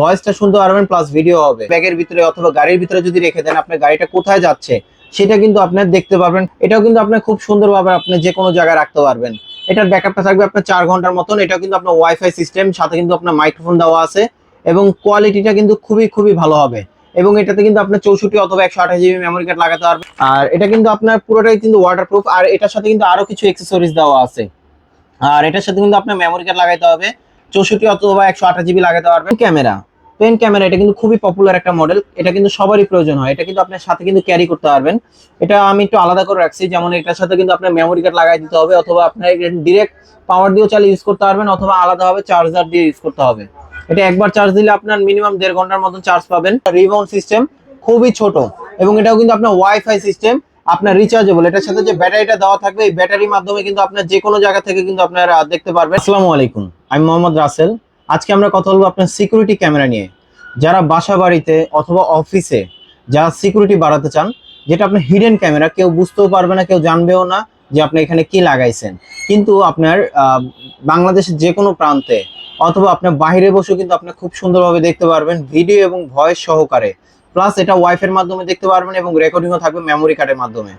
ভয়েসটা শুনতে পারবেন প্লাস ভিডিও হবে। ব্যাগের ভিতরে অথবা গাড়ির ভিতরে যদি রেখে দেন আপনার গাড়িটা কোথায় যাচ্ছে, সেটা কিন্তু আপনার দেখতে পারবেন। এটাও কিন্তু আপনার খুব সুন্দরভাবে আপনি যে কোনো জায়গায় রাখতে পারবেন। এটার ব্যাকআপটা থাকবে আপনার চার ঘণ্টার মতন। এটাও কিন্তু আপনার ওয়াইফাই সিস্টেম সাথে কিন্তু আপনার মাইক্রোফোন দেওয়া আছে এবং কোয়ালিটিটা কিন্তু খুবই খুবই ভালো হবে। এবং এটাতে কিন্তু আপনার চৌষট্টি অথবা একশো আঠাশ জিবি মেমোরি কার্ড লাগাতে পারবে আর এটা কিন্তু আপনার পুরোটাই কিন্তু ওয়াটারপ্রুফ আর এটার সাথে কিন্তু আরও কিছু এক্সেসরিজ দেওয়া আছে। আর এটার সাথে কিন্তু আপনার মেমোরি কার্ড লাগাইতে হবে। চৌষট্টি অথবা একশো আঠাশ জিবি লাগাতে পারবেন। ক্যামেরা। পেন ক্যামেরা এটা কিন্তু খুবই পপুলার একটা মডেল এটা কিন্তু সবারই প্রয়োজন হয়। এটা কিন্তু আপনার সাথে কিন্তু ক্যারি করতে পারবেন। এটা আমি একটু আলাদা করে রাখছি, যেমন এটার সাথে কিন্তু আপনার মেমোরি কার্ড লাগাই দিতে হবে, অথবা আপনার ডিরেক্ট পাওয়ার দিয়েও চালিয়ে ইউজ করতে পারবেন, অথবা আলাদাভাবে চার্জার দিয়ে ইউজ করতে হবে। এটা একবার চার্জ দিলে আপনার মিনিমাম দেড় ঘণ্টার মতন চার্জ পাবেন। রিবাউন্ড সিস্টেম খুবই ছোট, এবং এটাও কিন্তু আপনার ওয়াইফাই সিস্টেম আপনার রিচার্জেবল এটার সাথে যে ব্যাটারিটা দেওয়া থাকবে, এই ব্যাটারির মাধ্যমে কিন্তু আপনার যে কোনো জায়গা থেকে কিন্তু আপনারা দেখতে পারবেন। আসসালামু আলাইকুম, আমি মোহাম্মদ রাসেল। আজকে আমরা কথা বলব আপনার সিকিউরিটি ক্যামেরা নিয়ে। যারা বাসা বাড়িতে অথবা অফিসে যারা সিকিউরিটি বাড়াতে চান, যেটা আপনার হিডেন ক্যামেরা কেউ বুঝতেও পারবে না, কেউ জানবেও না যে আপনি এখানে কি লাগাইছেন। কিন্তু আপনার বাংলাদেশের যে কোনো প্রান্তে অথবা আপনার বাইরে বসেও কিন্তু আপনি খুব সুন্দরভাবে দেখতে পারবেন ভিডিও এবং ভয়েস সহকারে। প্লাস এটা ওয়াইফের মাধ্যমে দেখতে পারবেন এবং রেকর্ডিংও থাকবে মেমোরি কার্ডের মাধ্যমে।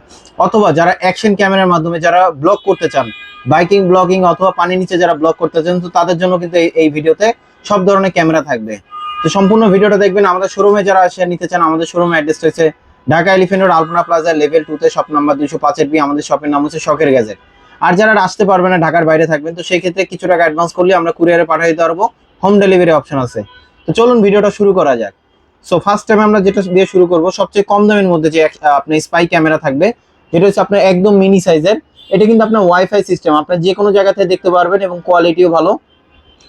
অথবা যারা অ্যাকশন ক্যামেরার মাধ্যমে যারা ব্লগ করতে চান বাইকিং ব্লগিং অথবা পানির নিচে যারা ব্লগ করতে চান, তো তাদের জন্য কিন্তু এই ভিডিওতে সব ধরনের ক্যামেরা থাকবে। তো সম্পূর্ণ ভিডিওটা দেখবেন আমাদের শোরুমে যারা আসে নিতে চান, আমাদের শোরুমে অ্যাড্রেস রয়েছে Dhaka elephant road Alpana plaza level টুতে শপ নাম্বার দুশো পাঁচের বি আমাদের শপের নাম হচ্ছে শখের গ্যাজেট আর যারা আসতে পারবে না, ঢাকার বাইরে থাকবেন, তো সেই ক্ষেত্রে কিছু টাকা অ্যাডভান্স করলে আমরা কুরিয়ারে পাঠিয়ে দিতে পারব হোম ডেলিভারি অপশন আছে। তো চলুন ভিডিওটা শুরু করা যাক। সো ফার্স্ট টাইম আমরা যেটা দিয়ে শুরু করব, সবচেয়ে কম দামের মধ্যে যে আপনার স্পাই ক্যামেরা থাকবে, যেটা হচ্ছে আপনার একদম মিনি সাইজের এটা কিন্তু আপনার ওয়াইফাই সিস্টেম আপনার যে কোনো জায়গা থেকে দেখতে পারবেন এবং কোয়ালিটিও ভালো।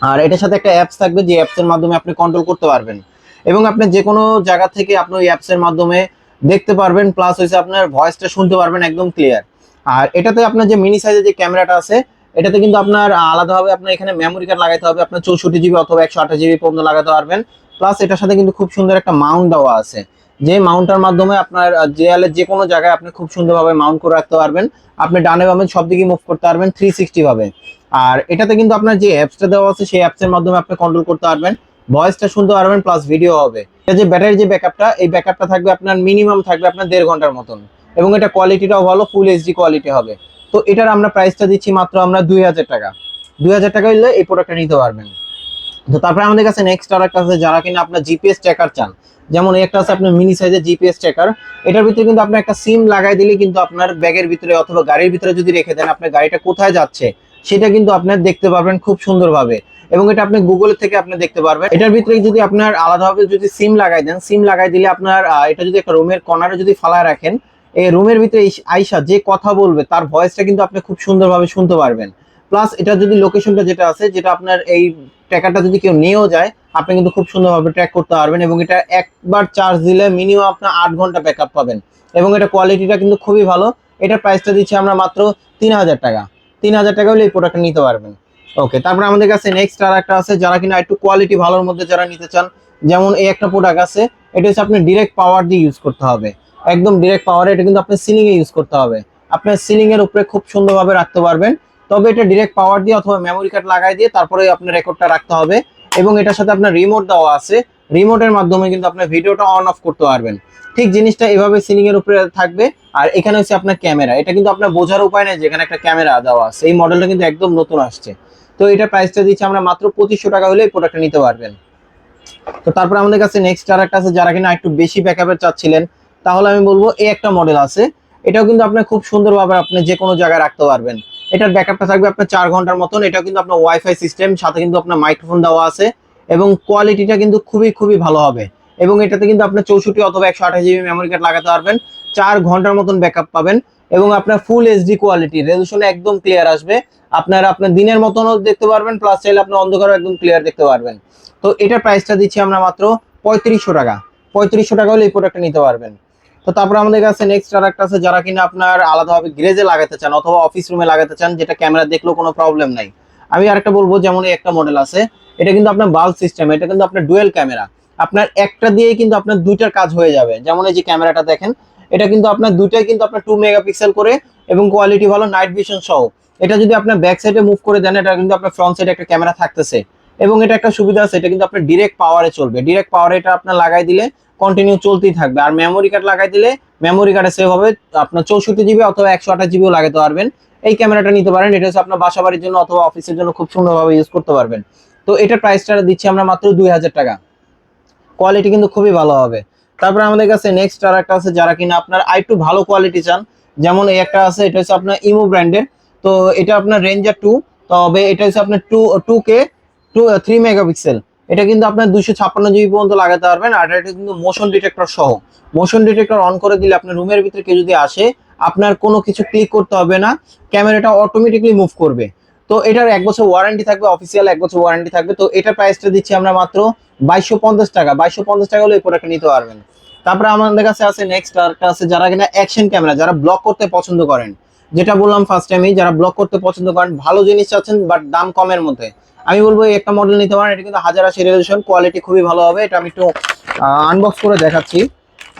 আর এটার সাথে একটা অ্যাপস থাকবে যে অ্যাপসের মাধ্যমে আপনি কন্ট্রোল করতে পারবেন। এবং আপনি যে কোনো জায়গা থেকে আপনি ওই অ্যাপসের মাধ্যমে দেখতে পারবেন প্লাস হচ্ছে আপনার ভয়েসটা শুনতে পারবেন একদম ক্লিয়ার আর এটাতে আপনার যে মিনি সাইজের যে ক্যামেরাটা আছে, এটাতে কিন্তু আপনার আলাদাভাবে আপনার এখানে মেমোরি কার্ড লাগাতে হবে, আপনার চৌষট্টি জিবি অথবা একশো আঠাশ জিবি পর্যন্ত লাগাতে পারবেন। প্লাস এটার সাথে কিন্তু খুব সুন্দর একটা মাউন্ট দেওয়া আছে। যে মাউন্টার মাধ্যমে আপনার দেয়ালের যে কোনো জায়গায় আপনি খুব সুন্দরভাবে মাউন্ট করে রাখতে পারবেন। আপনি ডানে বামে সব দিকে মুভ করতে পারবেন থ্রি সিক্সটি ভাবে। আর এটাতে কিন্তু আপনার যে অ্যাপসটা দেওয়া আছে, সেই অ্যাপসের মাধ্যমে আপনি কন্ট্রোল করতে পারবেন। ভয়েসটা শুনতে পারবেন প্লাস ভিডিও হবে। এটা যে ব্যাটারির যে ব্যাকআপটা এই ব্যাকআপটা থাকবে আপনার মিনিমাম থাকবে আপনার দেড় ঘণ্টার মতন। এবং এটা কোয়ালিটিটাও ভালো ফুল এইচডি কোয়ালিটি হবে। তো এটার আমরা প্রাইসটা দিচ্ছি মাত্র আমরা দুই হাজার টাকা। দুই হাজার টাকা হলে এই প্রোডাক্টটা নিতে পারবেন। তো তারপরে আমাদের কাছে নেক্সট আর একটা আছে, যারা কিনা আপনার জিপিএস ট্র্যাকার চান। যেমন একটা আছে আপনার মিনি সাইজের জিপিএস ট্র্যাকার এটার ভিতরে কিন্তু আপনি একটা সিম লাগাই দিলে কিন্তু আপনার ব্যাগের ভিতরে অথবা গাড়ির ভিতরে যদি রেখে দেন, আপনার গাড়িটা কোথায় যাচ্ছে সেটা কিন্তু আপনার দেখতে পারবেন খুব সুন্দরভাবে। এবং এটা আপনি গুগল থেকে আপনি দেখতে পারবেন। এটার ভিতরে যদি আপনার আলাদাভাবে যদি সিম লাগাই দেন সিম লাগাই দিলে আপনার এটা যদি একটা রুমের কর্নারে যদি ফালায় রাখেন, এই রুমের ভিতরে আইসা যে কথা বলবে, তার ভয়েসটা কিন্তু আপনি খুব সুন্দরভাবে শুনতে পারবেন। প্লাস এটা যদি লোকেশনটা যেটা আছে, যেটা আপনার এই ট্র্যাকারটা যদি কেউ নিয়েও যায়, আপনি কিন্তু খুব সুন্দরভাবে ট্র্যাক করতে পারবেন এবং এটা একবার চার্জ দিলে মিনিমাম আপনার আট ঘণ্টা ব্যাকআপ পাবেন। এবং এটা কোয়ালিটিটা কিন্তু খুবই ভালো। এটার প্রাইসটা দিচ্ছি আমরা মাত্র তিন হাজার টাকা। তিন হাজার টাকা হলে এই প্রোডাক্টটা নিতে পারবেন। ওকে তারপরে আমাদের কাছে নেক্সট আর একটা আছে, যারা কিনা একটু কোয়ালিটি ভালোর মধ্যে যারা নিতে চান, যেমন এই একটা প্রোডাক্ট আছে, এটা হচ্ছে আপনি ডিরেক্ট পাওয়ার দিয়ে ইউজ করতে হবে। একদম ডিরেক্ট পাওয়ারে এটা কিন্তু আপনার সিলিং এ ইউজ করতে হবে। আপনার সিলিং এর উপরে খুব সুন্দরভাবে রাখতে পারবেন। তবে এটা ডিরেক্ট পাওয়ার দিয়ে অথবা মেমোরি কার্ড লাগাই দিয়ে তারপরে আপনার রেকর্ডটা রাখতে হবে। এবং এটার সাথে আপনার রিমোট দেওয়া আছে। রিমোটের মাধ্যমে কিন্তু আপনার ভিডিওটা অন অফ করতে পারবেন। ঠিক জিনিসটা এভাবে সিলিং এর উপরে থাকবে। আর এখানে হচ্ছে আপনার ক্যামেরা। এটা কিন্তু আপনার বোঝার উপায় নেই যেখানে একটা ক্যামেরা দেওয়া আছে। এই মডেলটা কিন্তু একদম নতুন আসছে। তো এটা প্রাইসটা দিচ্ছি আমরা মাত্র পঁচিশশো টাকা হলে এই প্রোডাক্টটা নিতে পারবেন। তো তারপর আমাদের কাছে নেক্সট আর একটা আছে, যারা কিনা একটু বেশি ব্যাকআপের চাচ্ছিলেন, তাহলে আমি বলব এই একটা মডেল আছে। এটাও কিন্তু আপনি খুব সুন্দরভাবে আপনি যে কোনো জায়গায় রাখতে পারবেন। এটার ব্যাকআপটা থাকবে আপনার চার ঘণ্টার মতন। এটা কিন্তু আপনার ওয়াইফাই সিস্টেম সাথে কিন্তু আপনার মাইক্রোফোন দেওয়া আছে। এবং কোয়ালিটিটা কিন্তু খুবই খুবই ভালো হবে। এবং এটাতে কিন্তু আপনার চৌষট্টি অথবা একশো আঠাশ জিবি মেমোরি কার্ড লাগাতে পারবেন। চার ঘণ্টার মতন ব্যাকআপ পাবেন এবং আপনার ফুল এইচডি কোয়ালিটি রেজলিউশন একদম ক্লিয়ার আসবে। আপনার আপনার দিনের মতনও দেখতে পারবেন প্লাস চাইলে আপনার অন্ধকারও একদম ক্লিয়ার দেখতে পারবেন। তো এটার প্রাইসটা দিচ্ছি আমরা মাত্র পঁয়ত্রিশশো টাকা। পঁয়ত্রিশশো টাকা হলে এই প্রোডাক্টটা নিতে পারবেন। তো তারপর আমাদের কাছে নেক্সট আর একটা আছে, যারা কিনা আপনার আলাদাভাবে গ্রেজে লাগাতে চান অথবা অফিস রুমে লাগাতে চান, যেটা ক্যামেরা দেখলেও কোনো প্রবলেম নাই। আমি আরেকটা বলব, যেমন একটা মডেল আছে, এটা কিন্তু আপনার বাল্ব সিস্টেম এটা কিন্তু আপনার ডুয়েল ক্যামেরা আপনার একটা দিয়ে কিন্তু আপনার দুইটার কাজ হয়ে যাবে। যেমন এই যে ক্যামেরাটা দেখেন, এটা কিন্তু আপনার দুইটাই কিন্তু আপনার টু মেগাপিক্সেল করে এবং কোয়ালিটি ভালো নাইট ভিশন সহ। এটা যদি আপনার ব্যাক সাইডে মুভ করে দেন, এটা কিন্তু আপনার ফ্রন্ট সাইডে একটা ক্যামেরা থাকতেছে। এবং এটা একটা সুবিধা আছে, এটা কিন্তু আপনার ডিরেক্ট পাওয়ারে চলবে। ডিরেক্ট পাওয়ারে এটা আপনার লাগাই দিলে কন্টিনিউ চলতেই থাকবে। আর মেমোরি কার্ড লাগাই দিলে মেমোরি কার্ডে সেভ হবে আপনার চৌষট্টি জিবি অথবা একশো আঠাশ জিবিও লাগাতে পারবেন। এই ক্যামেরাটা নিতে পারেন। এটা হচ্ছে আপনার বাসা বাড়ির জন্য অথবা অফিসের জন্য খুব সুন্দরভাবে ইউজ করতে পারবেন। তো এটার প্রাইসটা দিচ্ছি আমরা মাত্র দুই হাজার টাকা। কোয়ালিটি কিন্তু খুবই ভালো হবে। তারপরে আমাদের কাছে নেক্সট আর একটা আছে যারা কিনা আপনার আর একটু ভালো কোয়ালিটি চান। যেমন এই একটা আছে, এটা হচ্ছে আপনার ইমো ব্র্যান্ডের তো এটা আপনার রেঞ্জার টু তবে এটা হচ্ছে আপনার two two K two three megapixel এটা কিন্তু আপনার দুশো ছাপ্পান্ন জিবি পর্যন্ত লাগাতে পারবেন, আর এটা কিন্তু মোশন ডিটেক্টর সহ। মোশন ডিটেক্টর অন করে দিলে আপনার রুমের ভিতরে কেউ যদি আসে, আপনার কোনো কিছু ক্লিক করতে হবে না ক্যামেরাটা অটোমেটিকলি মুভ করবে। তো এটার এক বছর ওয়ারেন্টি থাকবে অফিসিয়াল এক বছর ওয়ারেন্টি থাকবে। তো এটার প্রাইসটা দিচ্ছি আমরা মাত্র বাইশশো পঞ্চাশ টাকা, বাইশশো পঞ্চাশ টাকা হলে এই প্রোডাক্টটা নিতে পারবেন। তারপরে আমাদের কাছে আছে নেক্সট আরেকটা আছে যারা কিনা অ্যাকশন ক্যামেরা যারা ব্লক করতে পছন্দ করেন। যেটা বললাম ফার্স্ট টাইমই যারা ব্লক করতে পছন্দ করেন, ভালো জিনিস চাচ্ছেন বাট দাম কমের মধ্যে। আমি বলব একটা মডেল নিতে পারেন, এটা কিন্তু হাজার আশি রেজলিউশন কোয়ালিটি খুবই ভালো হবে। এটা আমি একটু আনবক্স করে দেখাচ্ছি।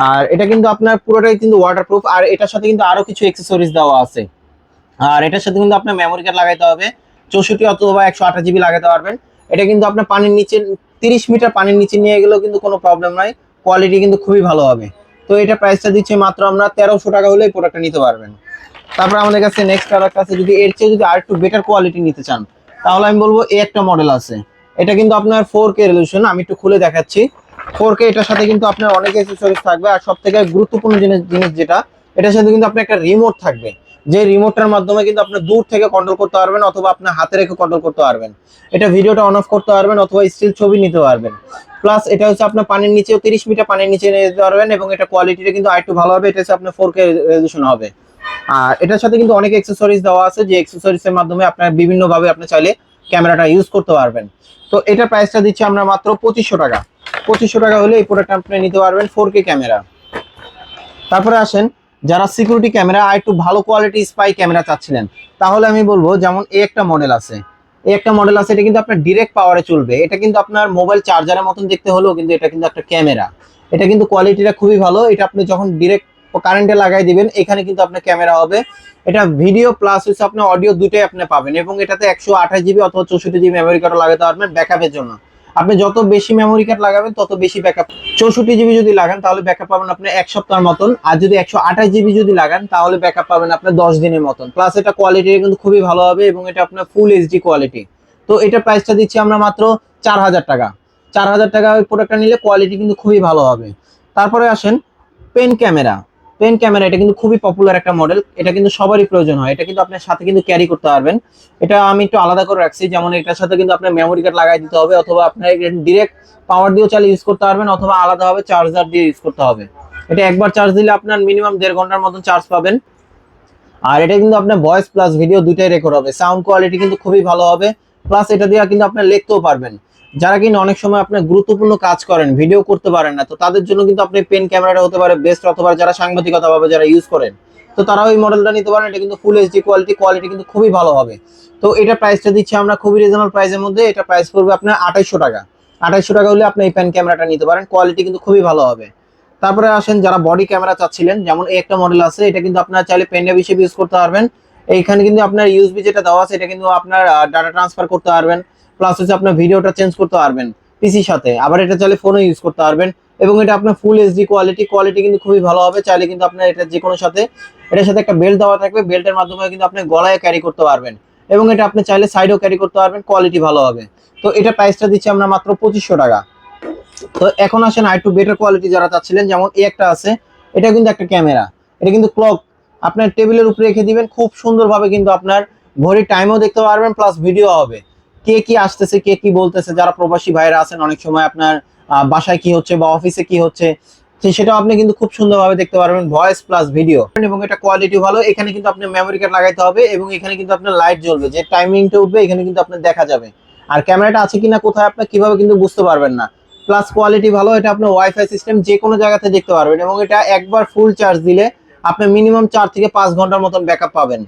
আর এটা কিন্তু আপনার পুরোটাই কিন্তু ওয়াটারপ্রুফ আর এটার সাথে কিন্তু আরও কিছু অ্যাক্সেসরিজ দেওয়া আছে। আর এটার সাথে কিন্তু আপনার মেমোরি কার্ড লাগাইতে হবে। চৌষট্টি অথবা একশো আঠাশ জিবি লাগাতে পারবেন। এটা কিন্তু আপনার পানির নিচে তিরিশ মিটার পানির নিচে নিয়ে গেলেও কিন্তু কোনো প্রবলেম নাই। কোয়ালিটি কিন্তু খুবই ভালো হবে। তো এটা প্রাইসটা দিচ্ছে মাত্র আমরা তেরোশো টাকা হলে এই প্রোডাক্টটা নিতে পারবেন। তারপর আমাদের কাছে নেক্সট আর একটা আছে, যদি এর চেয়ে যদি আর একটু বেটার কোয়ালিটি নিতে চান, তাহলে আমি বলব এ একটা মডেল আছে। এটা কিন্তু আপনার ফোর কে রেজলিউশন আমি একটু খুলে দেখাচ্ছি। ফোর কে এটার সাথে কিন্তু আপনার অনেক অ্যাক্সেসরিজ থাকবে। আর সব থেকে গুরুত্বপূর্ণ জিনিস জিনিস যেটা, এটার সাথে কিন্তু আপনার একটা রিমোট থাকবে। যে রিমোটটার মাধ্যমে কিন্তু আপনি দূর থেকে কন্ট্রোল করতে পারবেন অথবা আপনার হাতে রেখে কন্ট্রোল করতে পারবেন। এটা ভিডিওটা অন অফ করতে পারবেন অথবা স্টিল ছবি নিতে পারবেন। প্লাস এটা হচ্ছে আপনার পানির নিচেও তিরিশ মিটার পানির নিচে নিয়ে যেতে পারবেন এবং এটা কোয়ালিটিটা কিন্তু আরেকটু ভালো হবে, এটা হচ্ছে আপনার ফোর কে হবে। আর এটার সাথে কিন্তু অনেক অ্যাক্সেসরিজ দেওয়া আছে, যে অ্যাক্সেসরিজ এর মাধ্যমে আপনার বিভিন্ন ভাবে আপনি চাইলে ক্যামেরাটা ইউজ করতে পারবেন। তো এটা প্রাইসটা দিচ্ছি আমরা মাত্র পঁচিশশো টাকা। পঁচিশশো টাকা হলে এই প্রোডাক্ট আপনি নিতে পারবেন ফোর কে ক্যামেরা তারপরে আসেন যারা সিকিউরিটি ক্যামেরা আর একটু ভালো কোয়ালিটি স্পাই ক্যামেরা চাচ্ছিলেন, তাহলে আমি বলব যেমন এই একটা মডেল আছে। এই একটা মডেল আছে, এটা কিন্তু আপনার ডিরেক্ট পাওয়ারে চলবে। এটা কিন্তু আপনার মোবাইল চার্জারের মতন দেখতে হলেও কিন্তু এটা কিন্তু একটা ক্যামেরা এটা কিন্তু কোয়ালিটিটা খুবই ভালো। এটা আপনি যখন ডিরেক্ট কারেন্টে লাগাই দিবেন, এখানে কিন্তু আপনার ক্যামেরা হবে। এটা ভিডিও প্লাস হচ্ছে আপনার অডিও দুটোই আপনি পাবেন এবং এটাতে একশো আঠাশ জিবি অথবা চৌষট্টি জিবি মেমোরি কার্ড লাগাতে পারবেন ব্যাকআপের জন্য। আপনি যত বেশি মেমোরি কার্ড লাগাবেন, তত বেশি ব্যাকআপ চৌষট্টি জিবি যদি লাগান, তাহলে ব্যাকআপ পাবেন আপনি এক সপ্তাহের মতন। আর যদি একশো আঠাশ জিবি যদি লাগান, তাহলে ব্যাকআপ পাবেন আপনার দশ দিনের মতন। প্লাস এটা কোয়ালিটি কিন্তু খুবই ভালো হবে এবং এটা আপনার ফুল এইচডি কোয়ালিটি তো এটা প্রাইসটা দিচ্ছি আমরা মাত্র চার হাজার টাকা। চার হাজার টাকা ওই প্রোডাক্টটা নিলে কোয়ালিটি কিন্তু খুবই ভালো হবে। তারপরে আসেন পেন ক্যামেরা পেন ক্যামেরা এটা কিন্তু খুবই পপুলার একটা মডেল এটা কিন্তু সবারই প্রয়োজন হয়, এটা কিন্তু আপনার সাথে কিন্তু ক্যারি করতে পারবেন। এটা আমি একটু আলাদা করে রাখছি, যেমন এটার সাথে কিন্তু আপনার মেমোরি কার্ড লাগাই দিতে হবে, অথবা আপনার ডিরেক্ট পাওয়ার দিয়েও চালিয়ে ইউজ করতে পারবেন, অথবা আলাদাভাবে চার্জার দিয়ে ইউজ করতে হবে। এটা একবার চার্জ দিলে আপনার মিনিমাম দেড় ঘণ্টার মতন চার্জ পাবেন। আর এটা কিন্তু আপনার ভয়েস প্লাস ভিডিও দুইটাই রেকর্ড হবে সাউন্ড কোয়ালিটি কিন্তু খুবই ভালো হবে প্লাস এটা দিয়ে কিন্তু আপনার লিখতেও পারবেন। যারা কিন্তু অনেক সময় আপনার গুরুত্বপূর্ণ কাজ করেন ভিডিও করতে পারেন না, তো তাদের জন্য কিন্তু আপনি পেন ক্যামেরাটা হতে পারে বেস্ট অথবা যারা সাংবাদিকতা ভাবে যারা ইউজ করেন, তো তারাও এই মডেলটা নিতে পারেন, এটা কিন্তু ফুল এইচডি কোয়ালিটি কোয়ালিটি কিন্তু খুবই ভালো হবে। তো এটা প্রাইসটা দিচ্ছি আমরা খুবই রিজনেবল প্রাইসের মধ্যে, এটা প্রাইস পড়বে আপনার আঠাইশশো টাকা। আঠাইশশো টাকা হলে আপনি এই পেন ক্যামেরাটা নিতে পারেন কোয়ালিটি কিন্তু খুবই ভালো হবে। তারপরে আসেন যারা বডি ক্যামেরা চাচ্ছিলেন, যেমন এই একটা মডেল আছে, এটা কিন্তু আপনার চাইলে পেন ড্রাইভ হিসেবে ইউজ করতে পারবেন। এইখানে কিন্তু আপনার ইউএসবি যেটা দেওয়া আছে, এটা কিন্তু আপনার ডাটা ট্রান্সফার করতে পারবেন। প্লাস হচ্ছে আপনার ভিডিওটা চেঞ্জ করতে পারবেন পিসির সাথে। আবার এটা চাইলে ফোনে ইউজ করতে পারবেন। এবং এটা আপনার ফুল এইচডি কোয়ালিটি কোয়ালিটি কিন্তু খুবই ভালো হবে। চাইলে কিন্তু আপনার এটা যে কোনো সাথে, এটার সাথে একটা বেল্ট দেওয়া থাকবে। বেল্টের মাধ্যমে কিন্তু আপনি গলায় ক্যারি করতে পারবেন। এবং এটা আপনি চাইলে সাইডেও ক্যারি করতে পারবেন। কোয়ালিটি ভালো হবে। তো এটা প্রাইসটা দিচ্ছি আমরা মাত্র পঁচিশশো টাকা। তো এখন আসেন আর একটু বেটার কোয়ালিটি যারা চাচ্ছিলেন, যেমন এই একটা আছে। এটা কিন্তু একটা ক্যামেরা এটা কিন্তু ক্লক আপনার টেবিলের উপরে রেখে দিবেন। খুব সুন্দরভাবে কিন্তু আপনার ঘড়ির টাইমও দেখতে পারবেন প্লাস ভিডিও হবে। কে কি আসতেছে, কে কি বলতেছে, যারা প্রবাসী ভাইরা আছেন, অনেক সময় আপনার বাসায় কি হচ্ছে বা অফিসে কি হচ্ছে সেটাও আপনি কিন্তু খুব সুন্দরভাবে দেখতে পারবেন ভয়েস প্লাস ভিডিও এবং এটা কোয়ালিটি ভালো, এখানে কিন্তু আপনি মেমোরি কার্ড লাগাইতে হবে এবং এখানে কিন্তু আপনার লাইট জ্বলবে, যে টাইমিংটা উঠবে, এখানে কিন্তু আপনার দেখা যাবে। আর ক্যামেরাটা আছে কিনা, কোথায় আপনি কীভাবে কিন্তু বুঝতে পারবেন না। প্লাস কোয়ালিটি ভালো, এটা আপনার ওয়াইফাই সিস্টেম যে কোনো জায়গাতে দেখতে পারবেন এবং এটা একবার ফুল চার্জ দিলে আপনি মিনিমাম চার থেকে পাঁচ ঘণ্টার মতন ব্যাকআপ পাবেন।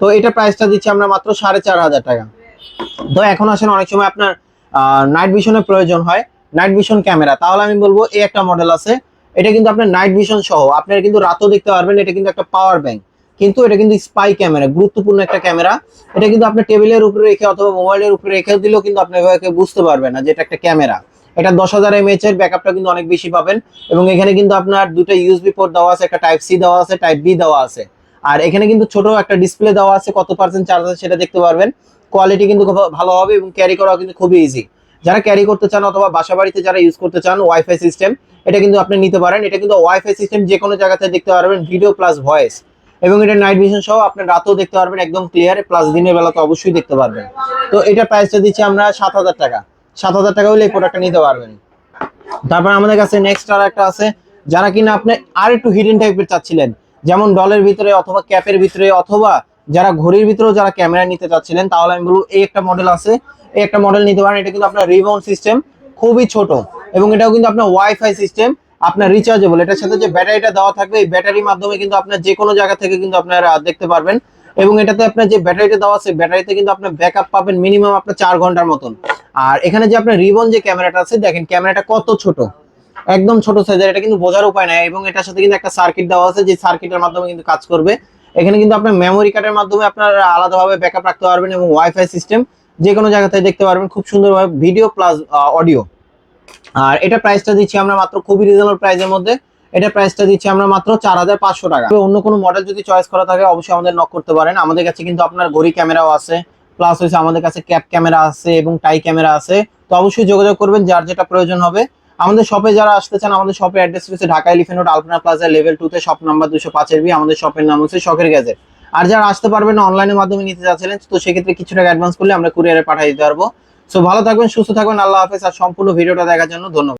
তো এটা প্রাইসটা দিচ্ছি আমরা মাত্র সাড়ে চার হাজার টাকা। তো এখন আসেন, অনেক সময় আপনার নাইট ভিশনের প্রয়োজন হয়। নাইট ভিশন ক্যামেরা তাহলে আমি বলব এই একটা মডেল আছে। এটা কিন্তু আপনার নাইট ভিশন সহ, আপনার কিন্তু রাতও দেখতে পারবেন, এটা কিন্তু একটা পাওয়ার ব্যাংক কিন্তু এটা কিন্তু স্পাই ক্যামেরা গুরুত্বপূর্ণ একটা ক্যামেরা এটা কিন্তু আপনি টেবিলের উপরে রেখে অথবা মোবাইলের উপরে রেখে দিলেও কিন্তু আপনি বুঝতে পারবেন না যে এটা একটা ক্যামেরা এটা দশ হাজার এমএচ এর ব্যাকআপটা কিন্তু অনেক বেশি পাবেন। এবং এখানে কিন্তু আপনার দুটো ইউএসবি পোর্ট দেওয়া আছে, একটা টাইপ সি দেওয়া আছে টাইপ বি দেওয়া আছে। আর এখানে কিন্তু ছোট একটা ডিসপ্লে দেওয়া আছে, কত পার্সেন্ট চার্জ আছে সেটা দেখতে পারবেন। কোয়ালিটি কিন্তু ভালো হবে এবং ক্যারি করা কিন্তু খুবই ইজি যারা ক্যারি করতে চান অথবা বাসা বাড়িতে যারা ইউজ করতে চান ওয়াইফাই সিস্টেম এটা কিন্তু আপনি নিতে পারেন। এটা কিন্তু ওয়াইফাই সিস্টেম যে কোনো জায়গাতে দেখতে পারবেন ভিডিও প্লাস ভয়েস এবং এটা নাইট ভিশন সহ আপনি রাতেও দেখতে পারবেন, একদম ক্লিয়ার প্লাস দিনের বেলা তো অবশ্যই দেখতে পারবেন। তো এটা প্রাইসটা দিচ্ছি আমরা সাত হাজার টাকা। সাত হাজার টাকা হলে এই প্রোডাক্টটা নিতে পারবেন। তারপর আমাদের কাছে নেক্সট আর একটা আছে। যারা কিনা আপনি আর একটু হিডেন টাইপের চাচ্ছিলেন, যেমন ডলের ভিতরে অথবা ক্যাপের ভিতরে অথবা যারা ঘড়ির ভিতরেও যারা ক্যামেরা নিতে চাচ্ছিলেন, তাহলে আমি বলব এই একটা মডেল আছে। এই একটা মডেল নিতে পারেন, এটা কিন্তু আপনার রিবাউন্ড সিস্টেম খুবই ছোট এবং এটাও কিন্তু আপনার ওয়াইফাই সিস্টেম আপনার রিচার্জেবল এটার সাথে যে ব্যাটারিটা দেওয়া থাকবে, এই ব্যাটারির মাধ্যমে কিন্তু আপনার যে কোনো জায়গা থেকে কিন্তু আপনারা দেখতে পারবেন এবং এটাতে আপনার যে ব্যাটারিটা দেওয়া আছে, ব্যাটারিতে কিন্তু আপনার ব্যাকআপ পাবেন মিনিমাম আপনার চার ঘণ্টার মতন। আর এখানে যে আপনার রিবন যে ক্যামেরাটা আছে, দেখেন ক্যামেরাটা কত ছোট। একদম ছোট সাইজের এটা কিন্তু বোঝার উপায় নাই এবং এটার সাথে কিন্তু একটা সার্কিট দেওয়া আছে, যে সার্কিটের মাধ্যমে কিন্তু কাজ করবে। এখানে কিন্তু আপনার মেমোরি কার্ডের মাধ্যমে আপনার আলাদাভাবে ব্যাকআপ রাখতে পারবেন এবং ওয়াইফাই সিস্টেম যে কোনো জায়গা থেকে দেখতে পারবেন। খুব সুন্দরভাবে ভিডিও প্লাস অডিও আর এটা প্রাইসটা দিচ্ছি আমরা মাত্র খুবই রিজনেবল প্রাইসের মধ্যে। এটা প্রাইসটা দিচ্ছি আমরা মাত্র চার হাজার পাঁচশো টাকা। অন্য কোনো মডেল যদি চয়েস করা থাকে, অবশ্যই আমাদের নক করতে পারেন। আমাদের কাছে কিন্তু আপনার ঘড়ি ক্যামেরাও আছে। প্লাস হচ্ছে আমাদের কাছে ক্যাপ ক্যামেরা আছে এবং টাই ক্যামেরা আছে। তো অবশ্যই যোগাযোগ করবেন, যার যেটা প্রয়োজন হবে। আমাদের শপে যারা আসতে চান, আমাদের শপের অ্যাড্রেস রয়েছে Dhaka elephant road Alpana plaza level টুতে শপ নাম্বার দুশো পাঁচের বি আমাদের শপের নাম হচ্ছে শখের গ্যাজেট আর যারা আসতে পারবেন না অনলাইনের মাধ্যমে নিতে চাচ্ছিলেন তো সেক্ষেত্রে কিছু টাকা অ্যাডভান্স করলে আমরা কুরিয়ারে পাঠিয়ে দিতে পারব। সো ভালো থাকবেন, সুস্থ থাকবেন, আল্লাহ হাফেজ, আর সম্পূর্ণ ভিডিওটা দেখার জন্য ধন্যবাদ।